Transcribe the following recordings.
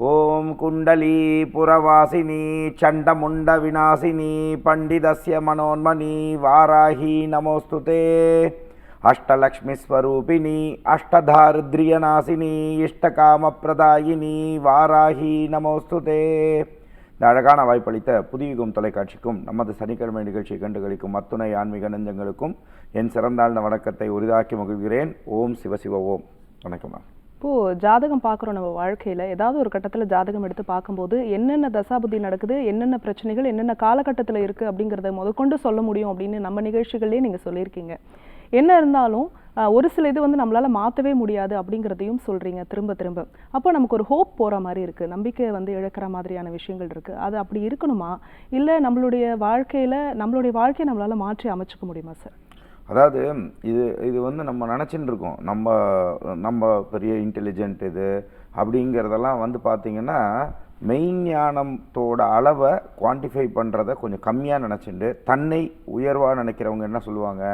ஓம் குண்டலி புரவாசினி சண்டமுண்ட விநாசினி பண்டிதஸ்ய மனோன்மணி வாராகி நமோஸ்துதே. அஷ்டலக்ஷ்மிஸ்வரூபிணி அஷ்டதாரித்ரியநாசினி இஷ்டகாமப்பிரதாயினி வாராகி நமோஸ்துதே. இந்த அழகான வாய்ப்பளித்த புதியுகம் தொலைக்காட்சிக்கும் நமது சனிக்கிழமை நிகழ்ச்சியை கண்டுகளிக்கும் அத்துணை ஆன்மீக நெஞ்சங்களுக்கும் என் சிறந்தாழ்ந்த வணக்கத்தை உரிதாக்கி மகிழ்கிறேன். ஓம் சிவசிவ ஓம். வணக்கம் மேம். இப்போது ஜாதகம் பார்க்குறோம் நம்ம வாழ்க்கையில். ஏதாவது ஒரு கட்டத்தில் ஜாதகம் எடுத்து பார்க்கும்போது என்னென்ன தசாபுத்தி நடக்குது என்னென்ன பிரச்சனைகள் என்னென்ன காலகட்டத்தில் இருக்குது அப்படிங்கிறத முதற்கொண்டு சொல்ல முடியும் அப்படின்னு நம்ம நிகழ்ச்சிகள்லேயே நீங்கள் சொல்லியிருக்கீங்க. என்ன இருந்தாலும் ஒரு சில இது வந்து நம்மளால் மாற்றவே முடியாது அப்படிங்கிறதையும் சொல்கிறீங்க திரும்ப திரும்ப. அப்போ நமக்கு ஒரு ஹோப் போகிற மாதிரி இருக்குது நம்பிக்கை வந்து இழக்கிற மாதிரியான விஷயங்கள் இருக்குது அது அப்படி இருக்கணுமா? இல்லை நம்மளுடைய வாழ்க்கையில் நம்மளுடைய வாழ்க்கையை நம்மளால் மாற்றி அமைச்சுக்க முடியுமா சார் அதாவது இது இது வந்து நம்ம நினச்சின்னு இருக்கோம் நம்ம நம்ம பெரிய இன்டெலிஜென்ட் இது அப்படிங்கிறதெல்லாம் வந்து பார்த்திங்கன்னா மெயின் ஞானத்தோட அளவை குவான்டிஃபை பண்ணுறத கொஞ்சம் கம்மியாக நினச்சிண்டு தன்னை உயர்வாக நினைக்கிறவங்க என்ன சொல்லுவாங்க?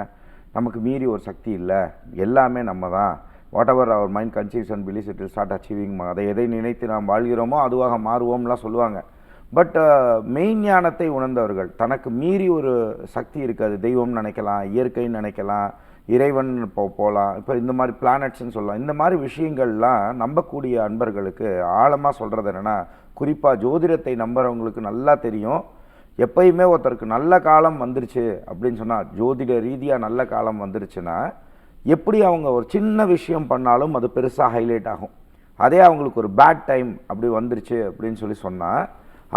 நமக்கு மீறி ஒரு சக்தி இல்லை. எல்லாமே நம்ம தான். Whatever our mind conceives and believes it will start achieving அதை எதை நினைத்து நாம் வாழ்கிறோமோ அதுவாக மாறுவோம்லாம் சொல்லுவாங்க. பட் மெயின் uh, ஞானத்தை உணர்ந்தவர்கள் தனக்கு மீறி ஒரு சக்தி இருக்காது. தெய்வம் நினைக்கலாம் இயற்கைன்னு நினைக்கலாம் இறைவன் போ போகலாம் இப்போ இந்த மாதிரி பிளானட்ஸ்ன்னு சொல்லலாம். இந்த மாதிரி விஷயங்கள்லாம் நம்பக்கூடிய அன்பர்களுக்கு ஆழமாக சொல்கிறது என்னென்னா குறிப்பாக ஜோதிடத்தை நம்புறவங்களுக்கு நல்லா தெரியும். எப்பயுமே ஒருத்தருக்கு நல்ல காலம் வந்துருச்சு அப்படின்னு சொன்னால் ஜோதிட ரீதியாக நல்ல காலம் வந்துருச்சுன்னா எப்படி அவங்க ஒரு சின்ன விஷயம் பண்ணாலும் அது பெருசாக ஹைலைட் ஆகும். அதே அவங்களுக்கு ஒரு பேட் டைம் அப்படி வந்துருச்சு அப்படின்னு சொல்லி சொன்னால்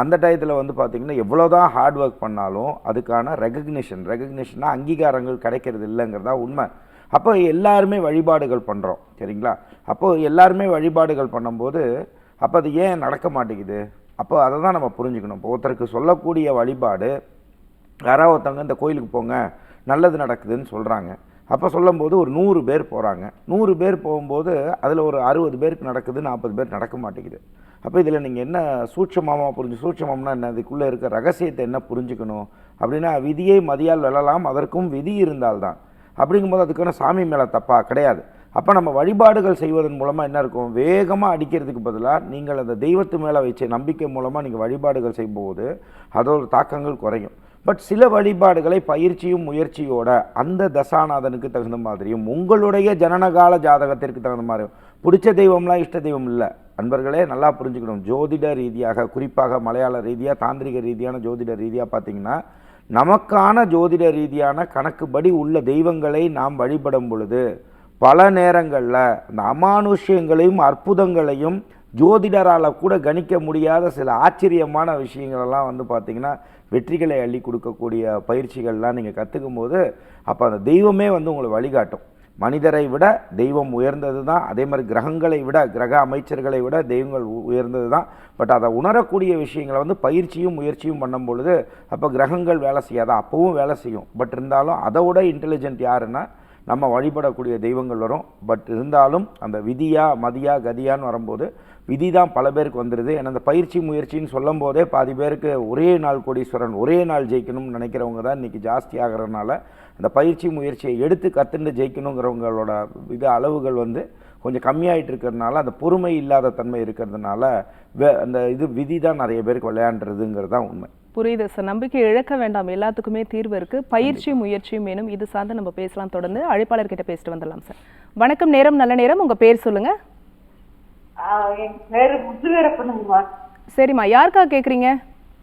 அந்த டயத்தில் வந்து பார்த்திங்கன்னா எவ்வளோ தான் ஹார்ட் ஒர்க் பண்ணாலும் அதுக்கான ரெகக்னிஷன் ரெகக்னிஷனாக அங்கீகாரங்கள் கிடைக்கிறது இல்லைங்கிறதா உண்மை. அப்போ எல்லாருமே வழிபாடுகள் பண்ணுறோம் சரிங்களா? அப்போது எல்லாருமே வழிபாடுகள் பண்ணும்போது அப்போ அது ஏன் நடக்க மாட்டேங்குது? அப்போ அதை தான் நம்ம புரிஞ்சுக்கணும். இப்போ ஒருத்தருக்கு சொல்லக்கூடிய வழிபாடு யாராவது ஒருத்தவங்க இந்த கோயிலுக்கு போங்க நல்லது நடக்குதுன்னு சொல்கிறாங்க அப்போ சொல்லும்போது ஒரு நூறு பேர் போகிறாங்க நூறு பேர் போகும்போது அதில் ஒரு அறுபது பேருக்கு நடக்குது நாற்பது பேர் நடக்க மாட்டேங்குது. அப்போ இதில் நீங்கள் என்ன சூட்சமாக புரிஞ்சு சூட்சமம்னா என்ன? இதுக்குள்ளே இருக்க ரகசியத்தை என்ன புரிஞ்சுக்கணும்? அப்படின்னா விதியை மதியால் வெல்லலாம் அதற்கும் விதி இருந்தால்தான் அப்படிங்கும்போது அதுக்கான சாமி மேலே தப்பா? கிடையாது. அப்போ நம்ம வழிபாடுகள் செய்வதன் மூலமாக என்ன இருக்கும்? வேகமாக அடிக்கிறதுக்கு பதிலாக நீங்கள் அந்த தெய்வத்து மேலே வச்ச நம்பிக்கை மூலமாக நீங்கள் வழிபாடுகள் செய்யும்போது அதோட தாக்கங்கள் குறையும். பட் சில வழிபாடுகளை பயிற்சியும் முயற்சியோட அந்த தசாநாதனுக்கு தகுந்த மாதிரியும் உங்களுடைய ஜனனகால ஜாதகத்திற்கு தகுந்த மாதிரியும் பிடிச்ச தெய்வம்லாம் இஷ்ட தெய்வம் இல்லை. அன்பர்களே நல்லா புரிஞ்சுக்கணும். ஜோதிட ரீதியாக குறிப்பாக மலையாள ரீதியாக தாந்திரிக ரீதியான ஜோதிட ரீதியாக பார்த்தீங்கன்னா நமக்கான ஜோதிட ரீதியான கணக்குப்படி உள்ள தெய்வங்களை நாம் வழிபடும் பொழுது பல நேரங்களில் அந்த அமானுஷ்யங்களையும் அற்புதங்களையும் ஜோதிடரால் கூட கணிக்க முடியாத சில ஆச்சரியமான விஷயங்களெல்லாம் வந்து பார்த்திங்கன்னா வெற்றிகளை அள்ளி கொடுக்கக்கூடிய பயிற்சிகள்லாம் நீங்கள் கற்றுக்கும் போது அப்போ அந்த தெய்வமே வந்து உங்களை வழிகாட்டும். மனிதரை விட தெய்வம் உயர்ந்தது தான் அதே மாதிரி கிரகங்களை விட கிரக அமைச்சர்களை விட தெய்வங்கள் உயர்ந்தது தான். பட் அதை உணரக்கூடிய விஷயங்களை வந்து பயிற்சியும் முயற்சியும் பண்ணும் பொழுது அப்போ கிரகங்கள் வேலை செய்யாத அப்போவும் வேலை செய்யும். பட் இருந்தாலும் அதை விட இன்டெலிஜென்ட் யாருன்னா நம்ம வழிபடக்கூடிய தெய்வங்கள் வரும். பட் இருந்தாலும் அந்த விதியா மதியா கதியான்னு வரும்போது விதி தான் பல பேருக்கு வந்துடுது ஏன்னா அந்த பயிற்சி முயற்சின்னு சொல்லும் போதே பாதி பேருக்கு ஒரே நாள் கோடீஸ்வரன் ஒரே நாள் ஜெயிக்கணும்னு நினைக்கிறவங்க தான் இன்றைக்கி ஜாஸ்தி ஆகிறதுனால அந்த பயிற்சி முயற்சியை எடுத்து கற்றுண்டு ஜெயிக்கணுங்கிறவங்களோட இது அளவுகள் வந்து கொஞ்சம் கம்மியாயிட்டு இருக்கிறதுனால அந்த பொறுமை இல்லாத தன்மை இருக்கிறதுனால வே அந்த இது விதி தான் நிறைய பேருக்கு விளையாண்டுறதுங்கிறது தான் உண்மை. புரியுது சார். நம்பிக்கை இழக்க வேண்டாம். எல்லாத்துக்குமே தீர்வு இருக்கு. பயிற்சி முயற்சியும் வேணும் இது சார்ந்து நம்ம பேசலாம். தொடர்ந்து அழைப்பாளர்கிட்ட பேசிட்டு வந்துடலாம் சார். வணக்கம் நேரம் நல்ல நேரம். உங்க பேர் சொல்லுங்க. ஆஹ் என் பேரு முத்துவீரப்பனுங்கம்மா சரிம்மா யாருக்காக கேக்குறீங்க?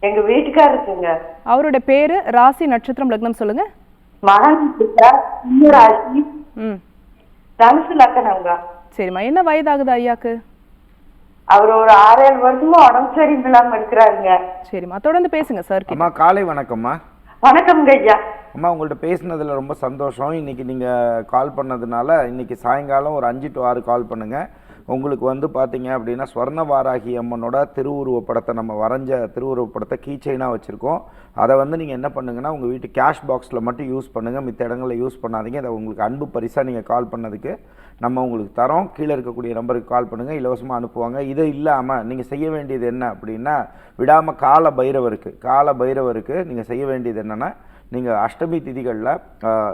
எங்க வீட்டுக்காரருக்குங்க. அவரோட பேரு ராசி நட்சத்திரம் லக்னம் சொல்லுங்க. மகன் கிட்ட ராசி ம். தனுசு லக்கணங்க. சரிம்மா என்ன வயதாகுது ஐயாக்கு? அவர் ஒரு ஆறு ஏழு வருஷமா உடம்பு சரியில்லாம இருக்கிறாருங்க. சரிம்மா தொடர்ந்து பேசுங்க சார் அம்மா காலை வணக்கம்மா. வணக்கம்ங்க ஐயா. அம்மா உங்கள்கிட்ட பேசினதில் ரொம்ப சந்தோஷம். இன்றைக்கி நீங்கள் கால் பண்ணதுனால இன்றைக்கி சாயங்காலம் ஒரு அஞ்சு டு ஆறு கால் பண்ணுங்கள் உங்களுக்கு வந்து பார்த்தீங்க அப்படின்னா ஸ்வர்ண வாராகி அம்மனோட திருவுருவப்படத்தை நம்ம வரைஞ்ச திருவுருவப் படத்தை கீ வச்சுருக்கோம். அதை வந்து நீங்கள் என்ன பண்ணுங்கன்னா உங்கள் வீட்டு கேஷ் பாக்ஸில் மட்டும் யூஸ் பண்ணுங்கள் மித்த இடங்களில் யூஸ் பண்ணாதீங்க. அதை உங்களுக்கு அன்பு பரிசாக நீங்கள் கால் பண்ணதுக்கு நம்ம உங்களுக்கு தரோம். கீழே இருக்கக்கூடிய நம்பருக்கு கால் பண்ணுங்கள் இலவசமாக அனுப்புவாங்க. இது இல்லாமல் நீங்கள் செய்ய வேண்டியது என்ன அப்படின்னா விடாமல் கால பைரவருக்கு கால பைரவருக்கு நீங்கள் செய்ய வேண்டியது என்னென்னா நீங்கள் அஷ்டமி திதிகளில்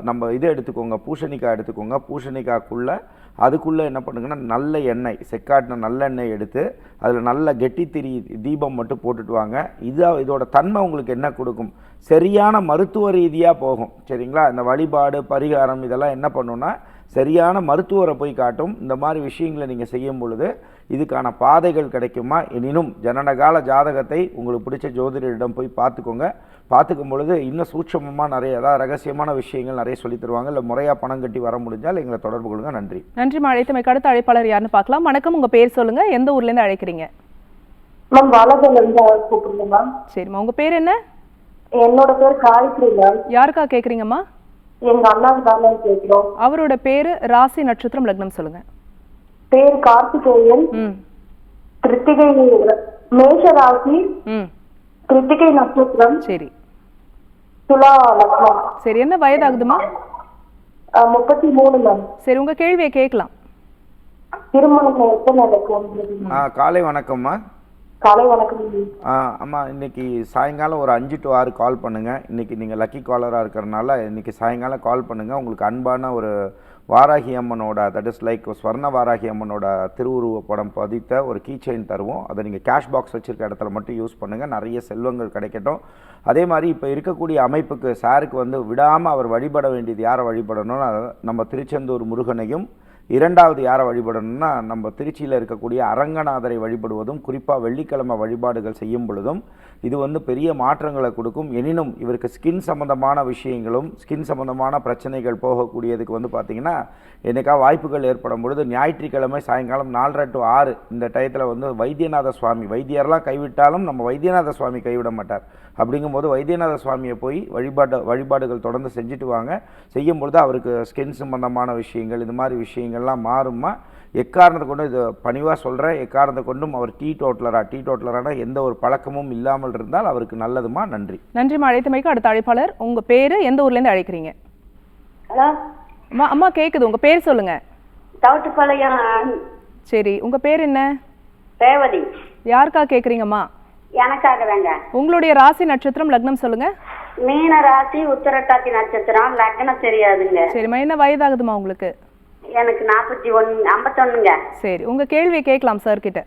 நம்ம இதை எடுத்துக்கோங்க பூசணிக்காய் எடுத்துக்கோங்க. பூசணிக்காய்க்குள்ளே அதுக்குள்ளே என்ன பண்ணுங்கன்னா நல்ல எண்ணெய் செக்காட்டின நல்லெண்ணெய் எடுத்து அதில் நல்ல கெட்டித்திரி தீபம் மட்டும் போட்டுட்டு வாங்க. இது இதோட தன்மை உங்களுக்கு என்ன கொடுக்கும்? சரியான மருத்துவ ரீதியாக போகும். சரிங்களா? இந்த வழிபாடு பரிகாரம் இதெல்லாம் என்ன பண்ணுன்னா சரியான மருத்துவரை போய் காட்டும். இந்த மாதிரி விஷயங்களை நீங்கள் செய்யும் பொழுது இதுக்கான பாதைகள் கிடைக்குமா? எனினும் ஜனனகால ஜாதகத்தை உங்களுக்கு பிடிச்ச ஜோதிடரிடம் போய் பார்த்துக்கோங்க. பார்த்துக்கும் பொழுது இன்னும் சூட்சமமாக நிறைய அதாவது ரகசியமான விஷயங்கள் நிறைய சொல்லித் தருவாங்க. இல்லை முறையாக பணம் கட்டி வர முடிஞ்சால் எங்களை தொடர்பு கொள்ளுங்க. நன்றி. நன்றிம்மா அழைத்தமைக்கு அடுத்த அழைப்பாளர் யாருன்னு பார்க்கலாம். வணக்கம். உங்க பேர் சொல்லுங்க. எந்த ஊர்ல இருந்து அழைக்கிறீங்க? மேம் கூப்பிடுங்க மேம். சரிம்மா. உங்க பேர் என்ன? என்னோட பேர் காயத்ரி மேம். யாருக்கா கேக்குறீங்கம்மா எங்க அண்ணாவுக்கு தான் மேம் கேட்கிறோம். அவரோட பேரு ராசி நட்சத்திரம் லக்னம் சொல்லுங்க. பேர் கார்த்திகேயன். ம். கிருத்திகை மேஷ ராசி ம். கிருத்திகை நட்சத்திரம். சரி. துலா லக்னம் சரி என்ன வயதாகுதுமா? அஹ், முப்பத்தி மூணு மேம். சரி உங்க கேள்வியை கேட்கலாம். திருமணம் எப்போ நடக்கும் ஆ காலை வணக்கம்மா. காலை வணக்கம். ஆ அம்மா இன்னைக்கு சாயங்காலம் ஒரு அஞ்சு டு ஆறு கால் பண்ணுங்கள் இன்னைக்கு நீங்கள் லக்கி காலராக இருக்கிறனால இன்னைக்கு சாயங்காலம் கால் பண்ணுங்கள் உங்களுக்கு அன்பான ஒரு வாராகி அம்மனோட தட் இஸ் லைக் ஸ்வர்ண வாராகி அம்மனோட திருவுருவ படம் பதித்த ஒரு கீ செயின் தருவோம். அதை நீங்கள் கேஷ் பாக்ஸ் வச்சுருக்க இடத்துல மட்டும் யூஸ் பண்ணுங்கள் நிறைய செல்வங்கள் கிடைக்கட்டும். அதே மாதிரி இப்போ இருக்கக்கூடிய அமைப்புக்கு சாருக்கு வந்து விடாமல் அவர் வழிபட வேண்டியது யாரை வழிபடணும்னு நம்ம திருச்செந்தூர் முருகனையும் இரண்டாவது யாரை வழிபடணும்னா நம்ம திருச்சியில் இருக்கக்கூடிய அரங்கநாதரை வழிபடுவதும் குறிப்பாக வெள்ளிக்கிழமை வழிபாடுகள் செய்யும் பொழுதும் இது வந்து பெரிய மாற்றங்களை கொடுக்கும். எனினும் இவருக்கு ஸ்கின் சம்பந்தமான விஷயங்களும் ஸ்கின் சம்பந்தமான பிரச்சனைகள் போகக்கூடியதுக்கு வந்து பார்த்திங்கன்னா என்னைக்கா வாய்ப்புகள் ஏற்படும் பொழுது ஞாயிற்றுக்கிழமை சாயங்காலம் நாலரை டு ஆறு இந்த டயத்தில் வந்து வைத்தியநாத சுவாமி வைத்தியர்லாம் கைவிட்டாலும் நம்ம வைத்தியநாத சுவாமி கைவிட மாட்டார். அப்படிங்கும்போது வைத்தியநாத சுவாமியை போய் வழிபாடு வழிபாடுகள் தொடர்ந்து செஞ்சுட்டு வாங்க. செய்யும் பொழுது அவருக்கு ஸ்கின் சம்பந்தமான விஷயங்கள் இது மாதிரி விஷயங்கள்லாம் மாறுமா எக்காரணத்தை கொண்டும் இது பணிவாக சொல்கிறேன் எக்காரணத்தை கொண்டும் அவர் டீ டோட்டலரா டீ டோட்டலரான எந்த ஒரு பழக்கமும் இல்லாமல் இருந்தால் அவருக்கு நல்லதுமா? நன்றி. நன்றிம்மா அழைத்தமைக்கு அடுத்த அழைப்பாளர். உங்க பேரு எந்த ஊர்ல இருந்து அழைக்கிறீங்க? ஹலோ? அம்மா அம்மா கேக்குது. உங்க பேர் சொல்லுங்க. தவிட்டுப்பாளையம். சரி உங்க பேர் என்ன? ரேவதி யாருக்கா கேக்குறீங்கம்மா? எனக்காக தாங்க உங்களுடைய ராசி நட்சத்திரம் லக்னம் சொல்லுங்க. மீன ராசி உத்தரட்டாதி நட்சத்திரம் லக்னம் தெரியாதுங்க. சரிம்மா என்ன வயதாகுதுமா உங்களுக்கு? எனக்கு நாற்பத்தி ஒன்று ஐம்பத்தொன்னுங்க. சரி உங்க கேள்வியை கேட்கலாம் சார் கிட்ட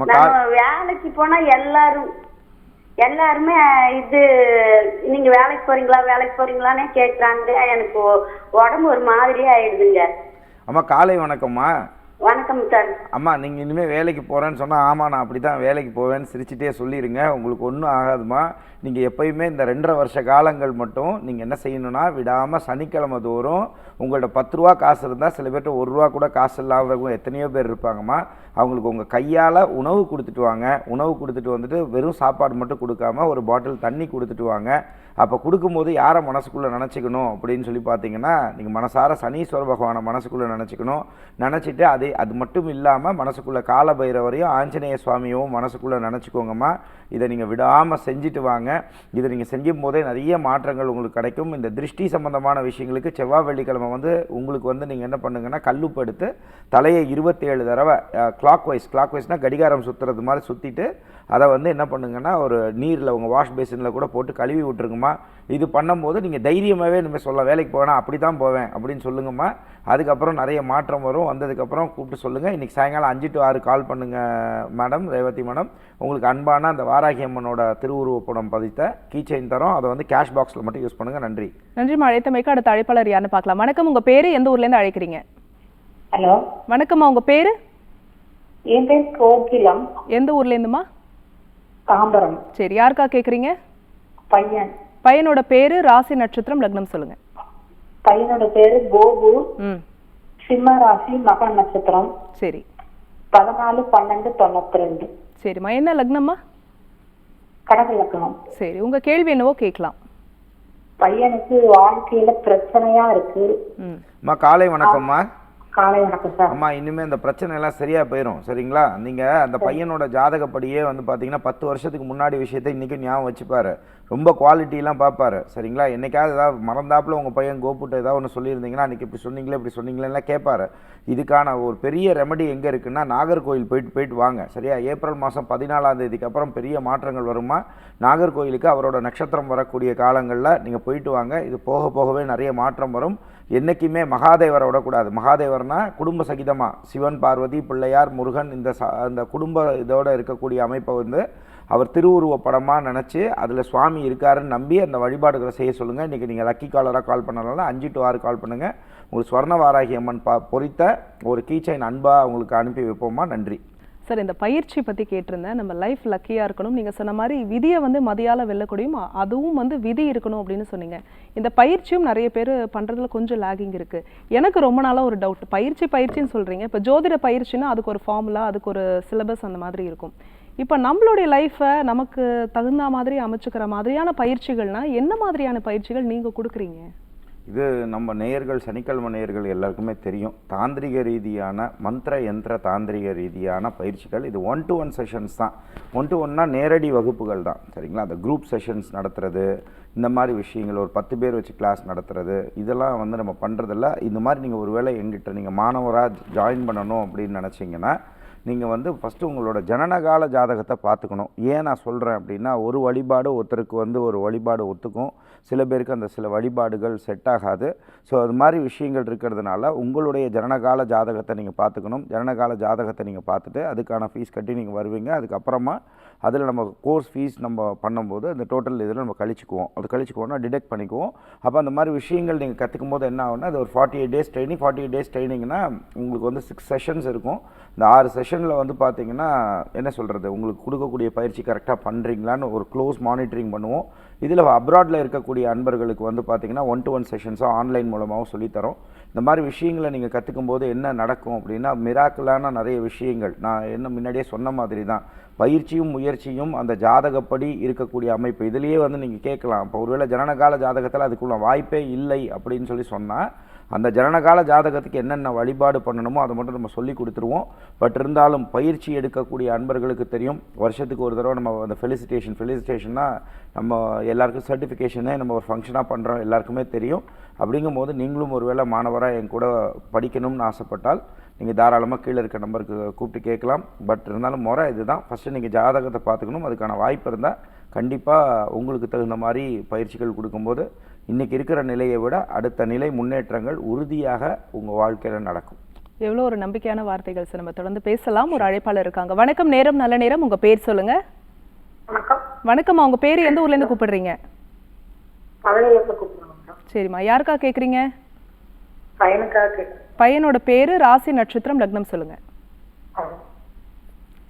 நம்ம வேலைக்கு போனா எல்லாரும் எல்லாருமே இது நீங்க வேலைக்கு போறீங்களா வேலைக்கு போறீங்களான்னு கேட்குறாங்க எனக்கு உடம்பு ஒரு மாதிரி ஆயிடுதுங்க. அம்மா காலை வணக்கம்மா. வணக்கம் சார். அம்மா நீங்கள் இனிமேல் வேலைக்கு போகிறேன்னு சொன்னால் ஆமாம் நான் அப்படி தான் வேலைக்கு போவேன்னு சிரிச்சிட்டே சொல்லிடுங்க உங்களுக்கு ஒன்றும் ஆகாதுமா. நீங்கள் எப்பயுமே இந்த ரெண்டரை வருஷ காலங்கள் மட்டும் நீங்கள் என்ன செய்யணும்னா விடாமல் சனிக்கிழமை தோறும் உங்கள்ட்ட பத்து ரூபா காசு இருந்தால் சில பேர்கிட்ட ஒரு ரூபா கூட காசு இல்லாதவங்க எத்தனையோ பேர் இருப்பாங்கம்மா. அவங்களுக்கு உங்கள் கையால் உணவு கொடுத்துட்டு வாங்க. உணவு கொடுத்துட்டு வந்துட்டு வெறும் சாப்பாடு மட்டும் கொடுக்காம ஒரு பாட்டில் தண்ணி கொடுத்துட்டு வாங்க. அப்போ கொடுக்கும்போது யாரை மனசுக்குள்ளே நினச்சிக்கணும் அப்படின்னு சொல்லி பார்த்தீங்கன்னா நீங்கள் மனசார சனீஸ்வர பகவானை மனசுக்குள்ளே நினச்சிக்கணும். நினச்சிட்டு அதே அது மட்டும் இல்லாமல் மனசுக்குள்ளே கால பைரவரையும் ஆஞ்சநேய சுவாமியும் மனசுக்குள்ளே நினச்சிக்கோங்கம்மா. இதை நீங்கள் விடாமல் செஞ்சுட்டு வாங்க. இதை நீங்கள் செய்யும் போதே நிறைய மாற்றங்கள் உங்களுக்கு கிடைக்கும். இந்த திருஷ்டி சம்பந்தமான விஷயங்களுக்கு செவ்வாய் வெள்ளிக்கிழமை வந்து உங்களுக்கு வந்து நீங்கள் என்ன பண்ணுங்கன்னா கல்லுப்பு எடுத்து தலையை இருபத்தேழு தடவை கிளாக் வைஸ் கிளாக் வைஸ்னால் கடிகாரம் சுற்றுறது மாதிரி சுற்றிட்டு அதை வந்து என்ன பண்ணுங்கன்னா ஒரு நீரில் உங்கள் வாஷ் பேசினில் கூட போட்டு கழுவி விட்டுருங்கம்மா. இது பண்ணும்போது நீங்கள் தைரியமாகவே இனிமேல் சொல்லலாம் வேலைக்கு போவேனா அப்படி தான் போவேன் அப்படின்னு சொல்லுங்கம்மா. அதுக்கப்புறம் நிறைய மாற்றம் வரும். வந்ததுக்கப்புறம் கூப்பிட்டு சொல்லுங்கள் இன்றைக்கி சாயங்காலம் அஞ்சு டு ஆறு கால் பண்ணுங்கள் மேடம் ரேவதி மேடம் உங்களுக்கு அன்பான அந்த வாராகி அம்மனோட திருவுருவப் படம் பதித்த கீ செயின் தரோம். அதை வந்து கேஷ் பாக்ஸில் மட்டும் யூஸ் பண்ணுங்கள் நன்றி. நன்றிம்மா அழைத்தமைக்கு அடுத்த அழைப்பாளர் யாருன்னு பார்க்கலாம். வணக்கம். உங்க பேரு எந்த ஊர்ல இருந்து அழைக்கிறீங்க? ஹலோ. வணக்கம்மா. உங்க பேரு? என் பேர் கோகிலம். எந்த ஊர்ல இருந்துமா தாம்பரம். சரி யாருக்கா கேக்குறீங்க? பையன். பையனோட பேரு ராசி நட்சத்திரம் லக்னம் சொல்லுங்க. பையனோட பேரு கோபு. ம். சிம்ம ராசி மக நட்சத்திரம். சரி. பதினாலு பன்னெண்டு தொண்ணூத்தி ரெண்டு சரிம்மா. என்ன லக்னம்மா? கடக லக்கணம் சரி. உங்க கேள்வி என்னவோ கேட்கலாம். பையனுக்கு வாழ்க்கையில பிரச்சனையா இருக்கு. ம். அம்மா காலை வணக்கம்மா. காலை வணக்கம் சார். அம்மா இனிமே இந்த பிரச்சனை எல்லாம் சரியா போயிடும் சரிங்களா? நீங்க அந்த பையனோட ஜாதகப்படியே வந்து பாத்தீங்கன்னா பத்து வருஷத்துக்கு முன்னாடி விஷயத்தை இன்னைக்கு ஞாபகம் வச்சுப்பாரு. ரொம்ப குவாலிட்டிலாம் பார்ப்பாரு சரிங்களா? என்னைக்காவது ஏதாவது மறந்தாப்புல உங்க பையன் கோபுட்ட ஏதாவது ஒன்று சொல்லியிருந்தீங்கன்னா அன்னைக்கு இப்படி சொன்னீங்களே இப்படி சொன்னீங்களேலாம் கேட்பாரு இதுக்கான ஒரு பெரிய ரெமடி எங்க இருக்குன்னா நாகர்கோயில் போயிட்டு போயிட்டு வாங்க சரியா? ஏப்ரல் மாதம் பதினாலாம் தேதிக்கு அப்புறம் பெரிய மாற்றங்கள் வருமா? நாகர்கோயிலுக்கு அவரோட நட்சத்திரம் வரக்கூடிய காலங்களில் நீங்கள் போயிட்டு வாங்க இது போக போகவே நிறைய மாற்றம் வரும். என்றைக்குமே மகாதேவரை விடக்கூடாது. மகாதேவர்னா குடும்ப சகிதமாக சிவன் பார்வதி பிள்ளையார் முருகன் இந்த ச அந்த குடும்ப இதோட இருக்கக்கூடிய அமைப்பை வந்து அவர் திருவுருவ படமாக நினச்சி அதில் சுவாமி இருக்காருன்னு நம்பி அந்த வழிபாடுகளை செய்ய சொல்லுங்கள் இன்றைக்கி நீங்கள் லக்கி காலராக கால் பண்ணனால அஞ்சு டு ஆறு கால் பண்ணுங்கள் உங்களுக்கு ஸ்வர்ண வாராகி அம்மன் பா பொறித்த ஒரு கீச்சைன் அன்பாக உங்களுக்கு அனுப்பி வைப்போமா? நன்றி. சார் இந்த பயிற்சி பற்றி கேட்டிருந்தேன். நம்ம லைஃப் லக்கியாக இருக்கணும். நீங்கள் சொன்ன மாதிரி விதியை வந்து மதியால் வெல்லக்கூடியும் அதுவும் வந்து விதி இருக்கணும் அப்படின்னு சொன்னீங்க. இந்த பயிற்சியும் நிறைய பேர் பண்ணுறதுல கொஞ்சம் லேகிங் இருக்குது எனக்கு ரொம்ப நாளாக ஒரு டவுட் பயிற்சி பயிற்சின்னு சொல்கிறீங்க இப்போ ஜோதிட பயிற்சின்னா அதுக்கு ஒரு ஃபார்முலா அதுக்கு ஒரு சிலபஸ் அந்த மாதிரி இருக்கும். இப்போ நம்மளுடைய லைஃப்பை நமக்கு தகுந்த மாதிரி அமைச்சுக்கிற மாதிரியான பயிற்சிகள்னால் என்ன மாதிரியான பயிற்சிகள் நீங்கள் கொடுக்குறீங்க? இது நம்ம நேயர்கள் சனிக்கிழமை நேயர்கள் எல்லாருக்குமே தெரியும். தாந்திரிக ரீதியான மந்திர யந்திர தாந்திரிக ரீதியான பயிற்சிகள் இது ஒன் டு ஒன் செஷன்ஸ் தான். ஒன் டு ஒன்னா நேரடி வகுப்புகள் தான். சரிங்களா? அந்த குரூப் செஷன்ஸ் நடத்துறது இந்த மாதிரி விஷயங்கள் ஒரு பத்து பேர் வச்சு கிளாஸ் நடத்துறது இதெல்லாம் வந்து நம்ம பண்ணுறதில்ல இந்த மாதிரி நீங்கள் ஒரு வேளை எங்கிட்ட நீங்கள் மாணவராக ஜாயின் பண்ணணும் அப்படின்னு நினச்சிங்கன்னா நீங்கள் வந்து ஃபஸ்ட்டு உங்களோட ஜனனகால ஜாதகத்தை பார்த்துக்கணும். ஏன் நான் சொல்கிறேன் அப்படின்னா ஒரு வழிபாடு ஒருத்தருக்கு வந்து ஒரு வழிபாடு ஒத்துக்கும். சில பேருக்கு அந்த சில வழிபாடுகள் செட் ஆகாது. ஸோ அது மாதிரி விஷயங்கள் இருக்கிறதுனால உங்களுடைய ஜனனகால ஜாதகத்தை நீங்கள் பார்த்துக்கணும். ஜனனகால ஜாதகத்தை நீங்கள் பார்த்துட்டு அதுக்கான ஃபீஸ் கட்டி நீங்கள் வருவீங்க. அதுக்கப்புறமா அதில் நம்ம கோர்ஸ் ஃபீஸ் நம்ம பண்ணும்போது அந்த டோட்டல் இதில் நம்ம கழிச்சுக்குவோம். அது கழிச்சுக்குவோம்னா டிடெக்ட் பண்ணிக்குவோம். அப்போ அந்த மாதிரி விஷயங்கள் நீங்கள் கற்றுக்கும் போது என்ன ஆகும்னா அது ஒரு forty eight days training forty eight days ட்ரைனிங்னா உங்களுக்கு வந்து சிக்ஸ் செஷன்ஸ் இருக்கும். இந்த ஆறு செஷனில் வந்து பார்த்தீங்கன்னா என்ன சொல்கிறது உங்களுக்கு கொடுக்கக்கூடிய பயிற்சி கரெக்டாக பண்ணுறீங்களான்னு ஒரு க்ளோஸ் மானிட்டரிங் பண்ணுவோம். இதில் அப்ராடில் இருக்கக்கூடிய அன்பர்களுக்கு வந்து பார்த்திங்கன்னா ஒன் டு ஒன் செஷன்ஸோ ஆன்லைன் மூலமாகவும் சொல்லித்தரோம். இந்த மாதிரி விஷயங்களை நீங்கள் கற்றுக்கும் போது என்ன நடக்கும் அப்படின்னா மிராக்கலான நிறைய விஷயங்கள். நான் என்ன முன்னாடியே சொன்ன மாதிரி தான் பயிற்சியும் முயற்சியும் அந்த ஜாதகப்படி இருக்கக்கூடிய அமைப்பு. இதுலேயே வந்து நீங்கள் கேட்கலாம். இப்போ ஒருவேளை ஜனனகால ஜாதகத்தில் அதுக்குள்ள வாய்ப்பே இல்லை அப்படின்னு சொல்லி சொன்னால் அந்த ஜனனகால ஜாதகத்துக்கு என்னென்ன வழிபாடு பண்ணணுமோ அதை மட்டும் நம்ம சொல்லி கொடுத்துருவோம். பட் இருந்தாலும் பயிற்சி எடுக்கக்கூடிய அன்பர்களுக்கு தெரியும். வருஷத்துக்கு ஒரு தடவை நம்ம அந்த ஃபெலிசிட்டேஷன் ஃபெலிசிட்டேஷன்னா நம்ம எல்லாருக்கும் சர்டிஃபிகேஷனே நம்ம ஒரு ஃபங்க்ஷனாக பண்ணுறோம் எல்லாருக்குமே தெரியும். அப்படிங்கும்போது நீங்களும் ஒருவேளை மாணவராக என் கூட படிக்கணும்னு ஆசைப்பட்டால் நீங்கள் தாராளமாக கீழே இருக்க நம்பருக்கு கூப்பிட்டு கேட்கலாம். பட் இருந்தாலும் முறை இதுதான். ஃபஸ்ட்டு நீங்கள் ஜாதகத்தை பார்த்துக்கணும். அதுக்கான வாய்ப்பு இருந்தால் கண்டிப்பாக உங்களுக்கு தகுந்த மாதிரி பயிற்சிகள் கொடுக்கும்போது இன்றைக்கி இருக்கிற நிலையை விட அடுத்த நிலை முன்னேற்றங்கள் உறுதியாக உங்கள் வாழ்க்கையில் நடக்கும். எவ்வளோ ஒரு நம்பிக்கையான வார்த்தைகள் சார். நம்ம தொடர்ந்து பேசலாம். ஒரு அழைப்பாளர் இருக்காங்க. வணக்கம். நேரம் நல்ல நேரம். உங்க பேர் சொல்லுங்க. வணக்கம். வணக்கம்மா. உங்க பேர் எந்த ஊர்ல இருந்து கூப்பிடுறீங்க? சரிம்மா. யாருக்கா கேட்குறேன் பையனோட பேரு ராசி நட்சத்திரம். லக்னம் சொல்லுங்க.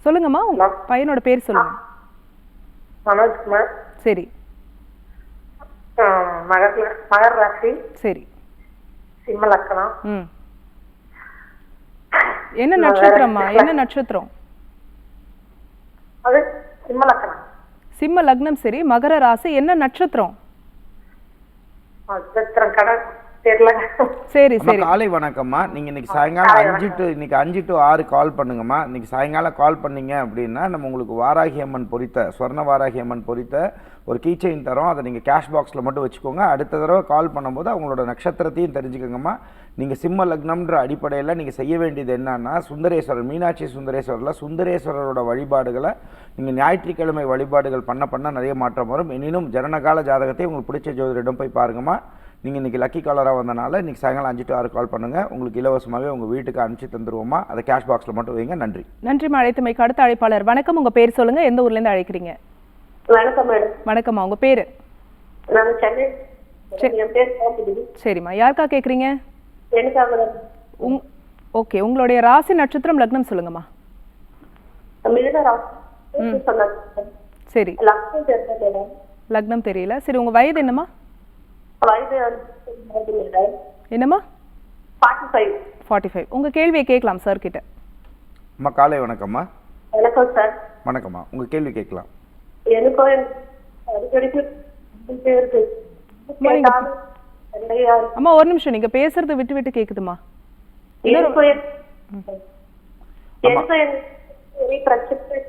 சொல்லுங்கம்மா. உங்க பையனோட பேர் சொல்லுங்க. சரி. மகர் மகர் ராசி. சரி. சிம்ம லக்கணம். ம். என்ன நட்சத்திரம்மா? என்ன நட்சத்திரம்? அது சிம்ம லக்கணம். சிம்ம லக்னம் சரி. மகர ராசி என்ன நட்சத்திரம்? நட்சத்திரம் கடை தெரியல சரி சரி. காலை வணக்கம்மா. நீங்கள் இன்னைக்கு சாயங்காலம் அஞ்சு டு இன்னைக்கு அஞ்சு டு ஆறு கால் பண்ணுங்கம்மா. இன்னைக்கு சாயங்காலம் கால் பண்ணீங்க அப்படின்னா நம்ம உங்களுக்கு வாராகி அம்மன் பொறித்த ஸ்வர்ண வாராகி அம்மன் பொறித்த ஒரு கீச்செயின் தரோம். அதை நீங்கள் கேஷ் பாக்ஸில் மட்டும் வச்சுக்கோங்க. அடுத்த தடவை கால் பண்ணும்போது அவங்களோட நட்சத்திரத்தையும் தெரிஞ்சுக்கோங்கம்மா. நீங்கள் சிம்ம லக்னம்ன்ற அடிப்படையில் நீங்கள் செய்ய வேண்டியது என்னன்னா சுந்தரேஸ்வரர் மீனாட்சி சுந்தரேஸ்வரரில் சுந்தரேஸ்வரரோட வழிபாடுகளை நீங்கள் ஞாயிற்றுக்கிழமை வழிபாடுகள் பண்ண பண்ண நிறைய மாற்றம் வரும். எனினும் ஜனனகால ஜாதகத்தை உங்களுக்கு பிடிச்ச ஜோதிடரிடம் போய் பாருங்கம்மா. நீங்கள் இன்றைக்கி லக்கி காலராக வந்தனால இன்றைக்கி சாயங்காலம் அஞ்சு டு ஆறு கால் பண்ணுங்கள் உங்களுக்கு இலவசமாகவே உங்கள் வீட்டுக்கு அனுப்பிச்சு தந்துருவோமா? அதை கேஷ் பாக்ஸில் மட்டும் வைங்க. நன்றி. நன்றிம்மா அழைத்தமைக்கு அடுத்த அழைப்பாளர். வணக்கம். உங்க பேர் சொல்லுங்க. எந்த ஊர்ல இருந்து அழைக்கிறீங்க? வணக்கம் மேடம். வணக்கம்மா. உங்க பேரு? சரிம்மா. யாருக்கா மேடம் உங் ஓகே உங்களுடைய ராசி நட்சத்திரம் லக்னம் சொல்லுங்கம்மா. சரி. லக்ஷ்மி தெரியல மேடம் லக்னம் தெரியல. சரி உங்க வயது என்னம்மா? வயது என்னம்மா ஃபார்ட்டி ஃபைவ் ஃபார்ட்டி ஃபைவ் உங்க கேள்வியை கேட்கலாம் சார் கிட்ட. அம்மா காலை வணக்கம்மா. வணக்கம் சார் வணக்கம்மா. உங்கள் கேள்வி கேட்கலாம். எனக்கும் அம்மா, ஒரு நிமிஷம். நீங்க பேசுறது விட்டு விட்டு கேக்குதுமா பிரச்சனை.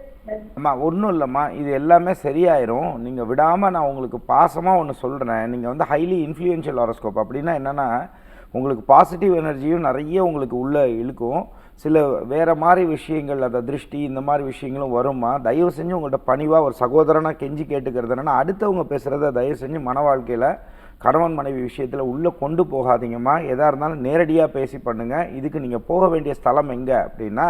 அம்மா ஒன்றும் இல்லைம்மா. இது எல்லாமே சரியாயிரும். நீங்கள் விடாமல் நான் உங்களுக்கு பாசமாக ஒன்று சொல்கிறேன் நீங்கள் வந்து ஹைலி இன்ஃப்ளூயன்ஷியல் ஹாரோஸ்கோப் அப்படின்னா என்னென்னா உங்களுக்கு பாசிட்டிவ் எனர்ஜியும் நிறைய உங்களுக்கு உள்ளே இழுக்கும். சில வேறு மாதிரி விஷயங்கள் அந்த திருஷ்டி இந்த மாதிரி விஷயங்களும் வருமா தயவு செஞ்சு உங்கள்கிட்ட பணிவாக ஒரு சகோதரனாக கெஞ்சி கேட்டுக்கிறது என்னென்னா அடுத்தவங்க பேசுகிறத தயவு செஞ்சு மன வாழ்க்கையில் கணவன் மனைவி விஷயத்தில் உள்ளே கொண்டு போகாதீங்கம்மா. எதாக இருந்தாலும் நேரடியாக பேசி பண்ணுங்கள் இதுக்கு நீங்கள் போக வேண்டிய ஸ்தலம் எங்கே? அப்படின்னா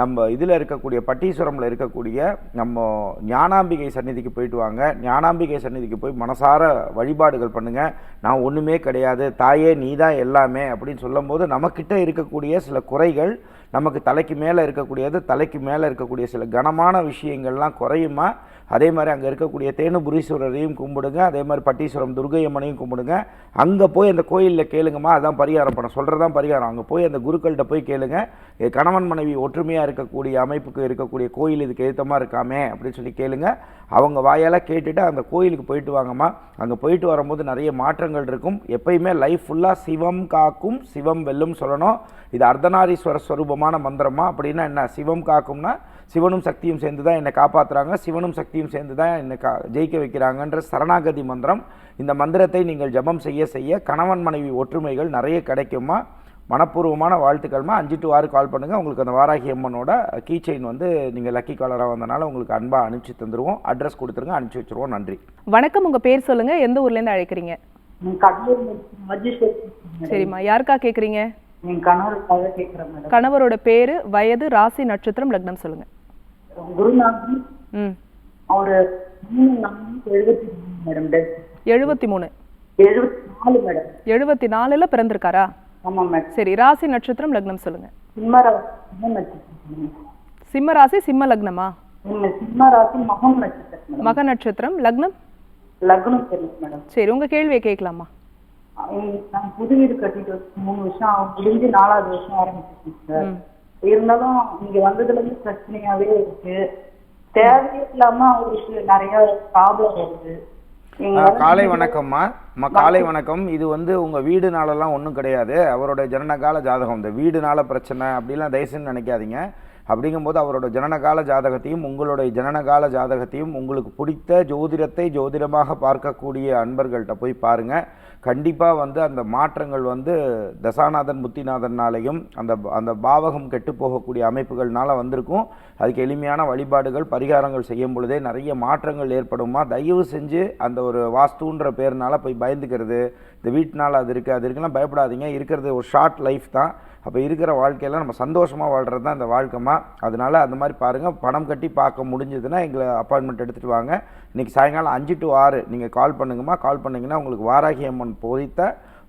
நம்ம இதில் இருக்கக்கூடிய பட்டீஸ்வரமில் இருக்கக்கூடிய நம்ம ஞானாம்பிகை சந்நிதிக்கு போயிட்டு வாங்க. ஞானாம்பிகை சந்நிதிக்கு போய் மனசார வழிபாடுகள் பண்ணுங்கள் நான் ஒன்றுமே கிடையாது. தாயே நீ தான் எல்லாமே அப்படின்னு சொல்லும்போது நம்மக்கிட்ட இருக்கக்கூடிய சில குறைகள் நமக்கு தலைக்கு மேலே இருக்கக்கூடியது தலைக்கு மேலே இருக்கக்கூடிய சில கனமான விஷயங்கள்லாம் குறையுமா? அதே மாதிரி அங்கே இருக்கக்கூடிய தேனுபுரீஸ்வரரையும் கும்பிடுங்க அதே மாதிரி பட்டீஸ்வரம் துர்கையம்மனையும் கும்பிடுங்க. அங்கே போய் அந்த கோயிலில் கேளுங்கம்மா அதான் பரிகாரம் பண்ண சொல்கிறதான் பரிகாரம். அங்கே போய் அந்த குருக்கள்கிட்ட போய் கேளுங்க கணவன் மனைவி ஒற்றுமையாக இருக்கக்கூடிய அமைப்புக்கு இருக்கக்கூடிய கோயில் இதுக்கு ஏற்றமாக இருக்காமே அப்படின்னு சொல்லி கேளுங்க. அவங்க வாயால் கேட்டுட்டு அந்த கோயிலுக்கு போயிட்டு வாங்கம்மா. அங்கே போயிட்டு வரும்போது நிறைய மாற்றங்கள் இருக்கும். எப்பயுமே லைஃப் ஃபுல்லாக சிவம் காக்கும் சிவம் வெல்லும் சொல்லணும். இது அர்த்தநாரீஸ்வர ஸ்வரூபம் ஸ்வரூபமான மந்திரமா அப்படின்னா என்ன? சிவம் காக்கும்னா சிவனும் சக்தியும் சேர்ந்து தான் என்னை காப்பாற்றுறாங்க சிவனும் சக்தியும் சேர்ந்து தான் என்னை கா ஜெயிக்க வைக்கிறாங்கன்ற சரணாகதி மந்திரம். இந்த மந்திரத்தை நீங்கள் ஜெபம் செய்ய செய்ய கணவன் மனைவி ஒற்றுமைகள் நிறைய கிடைக்குமா மனப்பூர்வமான வாழ்த்துக்கள்மா. அஞ்சு டு ஆறு கால் பண்ணுங்கள் உங்களுக்கு அந்த வாராகி அம்மனோட கீ செயின் வந்து நீங்கள் லக்கி காலராக வந்தனால உங்களுக்கு அன்பாக அனுப்பிச்சு தந்துடுவோம் அட்ரஸ் கொடுத்துருங்க அனுப்பிச்சி வச்சுருவோம். நன்றி. வணக்கம். உங்க பேர் சொல்லுங்க. எந்த ஊர்ல இருந்து அழைக்கிறீங்க? சரிம்மா. யாருக்கா கேக்குறீங்க? கணவரோட பேரு வயது ராசி நட்சத்திரம் லக்னம் சொல்லுங்க. எழுபத்தி மூணு எழுபத்தி நாலுல பிறந்திருக்காரா? சரி ராசி நட்சத்திரம் லக்னம் சொல்லுங்க. சிம்ம ராசி சிம்ம லக்னமா? மக நட்சத்திரம் லக்னம்? சரி உங்க கேள்வியை கேட்கலாமா? நான் புது வீடு கட்டிட்டு மூணு வருஷம் ஆகும். முடிஞ்சு நாலாவது வருஷம் ஆரம்பிச்சிருக்கேன் சார். இருந்தாலும் இங்க வந்ததுல இருந்து பிரச்சனையாவே இருக்கு. தேவையே இல்லாம அவருக்கு நிறைய ப்ராப்ளம் வருது. காலை வணக்கம்மா. அம்மா காலை வணக்கம். இது வந்து உங்கள் வீடுனாலலாம் ஒன்றும் கிடையாது. அவரோட ஜனனகால ஜாதகம். இந்த வீடுனால பிரச்சனை அப்படிலாம் தயவுசெய்து நினைக்காதீங்க. அப்படிங்கும்போது அவரோட ஜனனகால ஜாதகத்தையும் உங்களுடைய ஜனனகால ஜாதகத்தையும் உங்களுக்கு பிடித்த ஜோதிடத்தை ஜோதிடமாக பார்க்கக்கூடிய அன்பர்கள்ட்ட போய் பாருங்கள் கண்டிப்பாக வந்து அந்த மாற்றங்கள் வந்து தசாநாதன் புத்திநாதனாலையும் அந்த அந்த பாவகம் கெட்டு போகக்கூடிய அமைப்புகள்னால வந்திருக்கும். அதுக்கு எளிமையான வழிபாடுகள் பரிகாரங்கள் செய்யும் பொழுதே நிறைய மாற்றங்கள் ஏற்படுமா தயவு செஞ்சு அந்த ஒரு வாஸ்துன்ற பேர்னால போய் பயந்துக்கிறது. இந்த வீட்டினால் அது இருக்குது அது இருக்குன்னா பயப்படாதீங்க. இருக்கிறது ஒரு ஷார்ட் லைஃப் தான். அப்போ இருக்கிற வாழ்க்கையெல்லாம் நம்ம சந்தோஷமாக வாழ்கிறது தான் இந்த வாழ்க்கைமா அதனால அந்த மாதிரி பாருங்கள் பணம் கட்டி பார்க்க முடிஞ்சதுன்னா எங்களை அப்பாயின்மெண்ட் எடுத்துகிட்டு வாங்க. இன்றைக்கி சாயங்காலம் அஞ்சு டு ஆறு. நீங்கள் கால் பண்ணுங்கம்மா. கால் பண்ணிங்கன்னா உங்களுக்கு வாராகி அம்மன் பொறித்த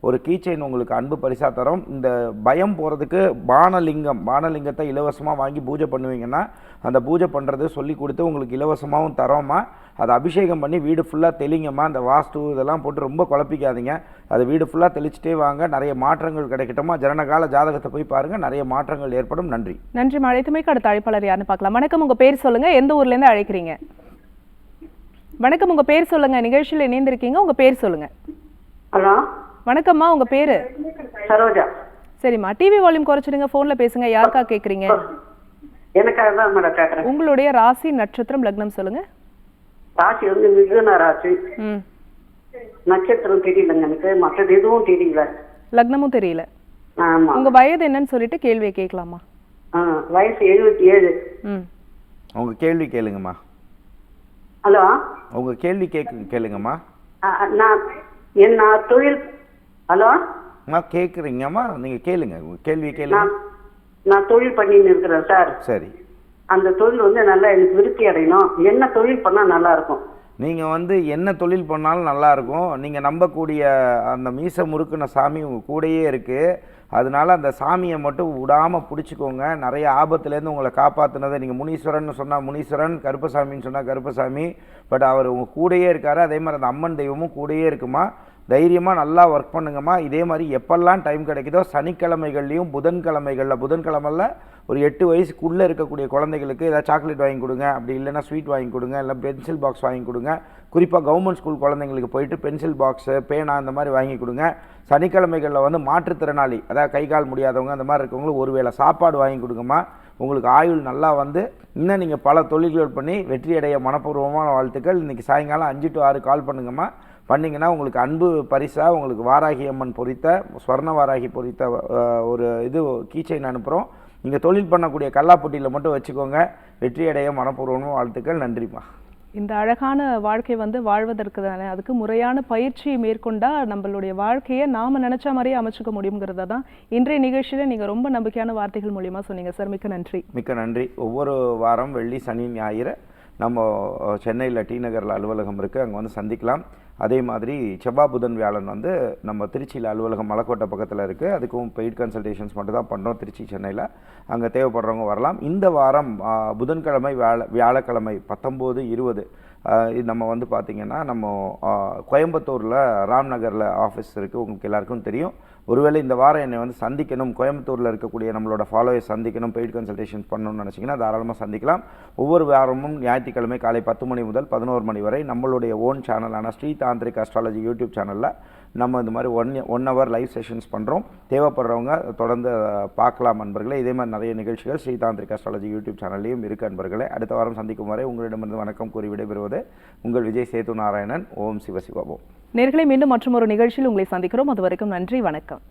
ஒரு கீச்செயின் உங்களுக்கு அன்பு பரிசாக தரோம். இந்த பயம் போகிறதுக்கு பானலிங்கம் பானலிங்கத்தை இலவசமாக வாங்கி பூஜை பண்ணுவீங்கன்னா அந்த பூஜை பண்ணுறது சொல்லி கொடுத்து உங்களுக்கு இலவசமாகவும் தரோமா அதை அபிஷேகம் பண்ணி வீடு ஃபுல்லாக தெளிங்கம்மா. அந்த வாஸ்து இதெல்லாம் போட்டு ரொம்ப குழப்பிக்காதீங்க. அதை வீடு ஃபுல்லாக தெளிச்சிட்டே வாங்க. நிறைய மாற்றங்கள் கிடைக்கட்டுமா ஜனனகால ஜாதகத்தை போய் பாருங்கள் நிறைய மாற்றங்கள் ஏற்படும். நன்றி. நன்றி அழைத்துமைக்கு அடுத்த அழைப்பாளர் யாருன்னு பார்க்கலாம். வணக்கம். உங்க பேர் சொல்லுங்க. எந்த ஊர்ல இருந்து அழைக்கிறீங்க? வணக்கம். உங்க பேர் சொல்லுங்க. நிகழ்ச்சியில் இணைந்திருக்கீங்க. உங்க பேர் சொல்லுங்க. ஹலோ. வணக்கம்மா உங்க பேரு? சரோஜா. சரிம்மா டிவி வால்யூம் குறைச்சிடுங்க போன்ல பேசுங்க யாருக்கா கேக்குறீங்க? எனக்காக தான் மேடம் கேட்குறேன் உங்களுடைய ராசி நட்சத்திரம் லக்னம் சொல்லுங்க. ராசி வந்து மிகுன ராசி. ம். நட்சத்திரம் தெரியலங்க எனக்கு மற்றது எதுவும் தெரியல. லக்னமும் தெரியல. ஆமா. உங்க வயது என்னன்னு சொல்லிட்டு கேள்வியை கேட்கலாமா? வயசு எழுபத்தி ஏழு ம். உங்கள் கேள்வி கேளுங்கம்மா. ஹலோ? உங்கள் கேள்வி கேக்கு கேளுங்கம்மா. நான் என் நான் தொழில் ஹலோ? அம்மா கேட்குறீங்கம்மா நீங்கள் கேளுங்க. கேள்வி கேளுங்க. நான் தொழில் பண்ணின்னு இருக்கிறேன் சார். சரி. அந்த தொழில் வந்து நல்லா எனக்கு விருத்தி அடையணும். என்ன தொழில் பண்ணா நல்லா இருக்கும்? நீங்கள் வந்து என்ன தொழில் பண்ணாலும் நல்லா இருக்கும். நீங்கள் நம்பக்கூடிய அந்த மீச முறுக்குன சாமி உங்கள் கூடயே இருக்குது அதனால அந்த சாமியை மட்டும் விடாமல் பிடிச்சிக்கோங்க. நிறைய ஆபத்துலேருந்து உங்களை காப்பாற்றுனதை நீங்கள் முனீஸ்வரன் சொன்னால் முனீஸ்வரன் கருப்பசாமின்னு சொன்னால் கருப்பசாமி. பட் அவர் உங்கள் கூடயே இருக்காரு. அதே மாதிரி அந்த அம்மன் தெய்வமும் கூடயே இருக்குமா? தைரியமாக நல்லா ஒர்க் பண்ணுங்கம்மா. இதே மாதிரி எப்பெல்லாம் டைம் கிடைக்குதோ சனிக்கிழமைகள்லையும் புதன்கிழமைகளில் புதன்கிழமையில் ஒரு எட்டு வயசுக்குள்ளே இருக்கக்கூடிய குழந்தைகளுக்கு ஏதாவது சாக்லேட் வாங்கி கொடுங்க. அப்படி இல்லைன்னா ஸ்வீட் வாங்கி கொடுங்க. இல்லை பென்சில் பாக்ஸ் வாங்கி கொடுங்க. குறிப்பாக கவர்மெண்ட் ஸ்கூல் குழந்தைங்களுக்கு போயிட்டு பென்சில் பாக்ஸு பேனா இந்த மாதிரி வாங்கி கொடுங்க. சனிக்கிழமைகளில் வந்து மாற்றுத்திறனாளி அதாவது கை கால் முடியாதவங்க அந்த மாதிரி இருக்கவங்களுக்கு ஒருவேளை சாப்பாடு வாங்கி கொடுங்கம்மா. உங்களுக்கு ஆயுள் நல்லா வந்து இன்னும் நீங்கள் பல தொழில்கள் பண்ணி வெற்றி அடைய மனப்பூர்வமான வாழ்த்துக்கள். இன்றைக்கி சாயங்காலம் அஞ்சு டு ஆறு கால் பண்ணுங்கம்மா. பண்ணிங்கன்னா உங்களுக்கு அன்பு பரிசாக உங்களுக்கு வாராகி அம்மன் பொறித்த ஸ்வர்ண வாராகி பொறித்த ஒரு இது கீச்சைன் அனுப்புகிறோம் நீங்கள் தொழில் பண்ணக்கூடிய கல்லாப்பட்டியில் மட்டும் வச்சுக்கோங்க. வெற்றி அடைய மனப்பூர்வமான வாழ்த்துக்கள். நன்றிம்மா. இந்த அழகான வாழ்க்கை வந்து வாழ்வதற்கு தானே அதுக்கு முறையான பயிற்சியை மேற்கொண்டா நம்மளுடைய வாழ்க்கையை நாம நினைச்ச மாதிரியே அமைச்சுக்க முடியுங்கிறத தான் இன்றைய நிகழ்ச்சியில நீங்க ரொம்ப நம்பிக்கையான வார்த்தைகள் மூலியமா சொன்னீங்க. சார் மிக்க நன்றி. மிக்க நன்றி. ஒவ்வொரு வாரம் வெள்ளி சனி ஞாயிறு நம்ம சென்னையில் டி நகரில் அலுவலகம் இருக்குது அங்கே வந்து சந்திக்கலாம். அதே மாதிரி செவ்வாய் புதன் வியாழன் வந்து நம்ம திருச்சியில் அலுவலகம் மலைக்கோட்டை பக்கத்தில் இருக்குது அதுக்கும் பெய்ட் கன்சல்டேஷன்ஸ் மட்டும் தான் பண்ணுறோம் திருச்சி சென்னையில். அங்கே தேவைப்படுறவங்க வரலாம். இந்த வாரம் புதன்கிழமை வியாழ வியாழக்கிழமை பத்தொம்போது இருபது இது நம்ம வந்து பார்த்திங்கன்னா நம்ம கோயம்புத்தூரில் ராம்நகரில் ஆஃபீஸ் இருக்குது உங்களுக்கு எல்லாருக்கும் தெரியும். ஒருவேளை இந்த வாரம் என்னை வந்து சந்திக்கணும் கோயம்புத்தூரில் இருக்கக்கூடிய நம்மளோட ஃபாலோவர்ஸ் சந்திக்கணும் பெய்ட் கன்சல்டேஷன் பண்ணணும்னு நினச்சிங்கன்னா தாராளமாக சந்திக்கலாம். ஒவ்வொரு வாரமும் ஞாயிற்றுக்கிழமை காலை பத்து மணி முதல் பதினோரு மணி வரை நம்மளுடைய ஓன் சேனலான ஸ்ரீ தாந்திரிக் அஸ்ட்ராலஜி யூடியூப் சேனலில் நம்ம இந்த மாதிரி one one hour live sessions பண்ணுறோம் தேவைப்படுறவங்க தொடர்ந்து பார்க்கலாம் நண்பர்களே இதே மாதிரி நிறைய நிகழ்ச்சிகள் ஸ்ரீதாந்திரிக் அஸ்ட்ராலஜி யூடியூப் சேனல்லையும் இருக்குது நண்பர்களே அடுத்த வாரம் சந்திக்கும் வரை உங்களிடமிருந்து வணக்கம் கூறி விடைபெறுவது உங்கள் விஜய் சேது நாராயணன். ஓம் சிவசிவாபோம் நேர்களை மீண்டும் மற்றும் ஒரு நிகழ்ச்சியில் உங்களை சந்திக்கிறோம். அது வரைக்கும் நன்றி வணக்கம்.